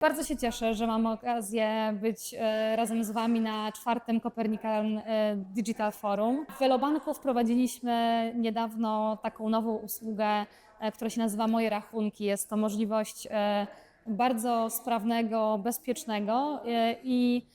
Bardzo się cieszę, że mam okazję być e, razem z Wami na czwartym Copernican e, Digital Forum. W Velobanku wprowadziliśmy niedawno taką nową usługę, e, która się nazywa Moje Rachunki. Jest to możliwość bardzo sprawnego, bezpiecznego i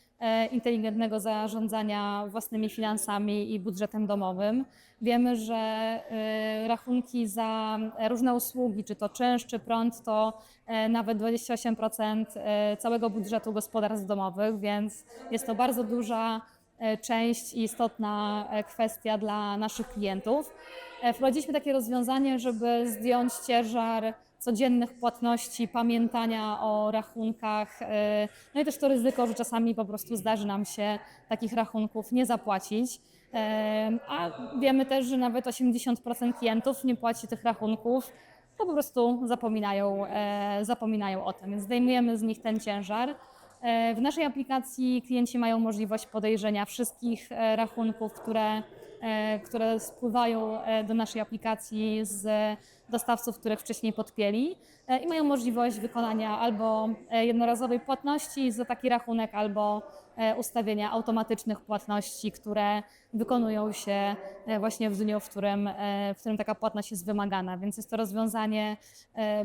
inteligentnego zarządzania własnymi finansami i budżetem domowym. Wiemy, że e, rachunki za różne usługi, czy to czynsz, czy prąd, to e, nawet 28% e, całego budżetu gospodarstw domowych, więc jest to bardzo duża e, część i istotna e, kwestia dla naszych klientów. E, Wprowadziliśmy takie rozwiązanie, żeby zdjąć ciężar codziennych płatności, pamiętania o rachunkach, e, no i też to ryzyko, że czasami po prostu zdarzy nam się takich rachunków nie zapłacić. E, A wiemy też, że nawet 80% klientów nie płaci tych rachunków, bo po prostu zapominają, e, zapominają o tym, więc zdejmujemy z nich ten ciężar. E, W naszej aplikacji klienci mają możliwość podejrzenia wszystkich e, rachunków, które, e, które spływają do naszej aplikacji z dostawców, których wcześniej podpięli e, i mają możliwość wykonania albo jednorazowej płatności za taki rachunek, albo ustawienia automatycznych płatności, które wykonują się właśnie w dniu, w którym, w którym taka płatność jest wymagana. Więc jest to rozwiązanie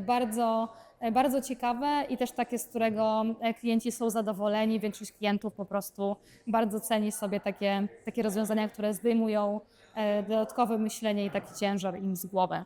bardzo, bardzo ciekawe i też takie, z którego e, klienci są zadowoleni. Większość klientów po prostu bardzo ceni sobie takie, takie rozwiązania, które zdejmują e, dodatkowe myślenie i taki ciężar im z głowy.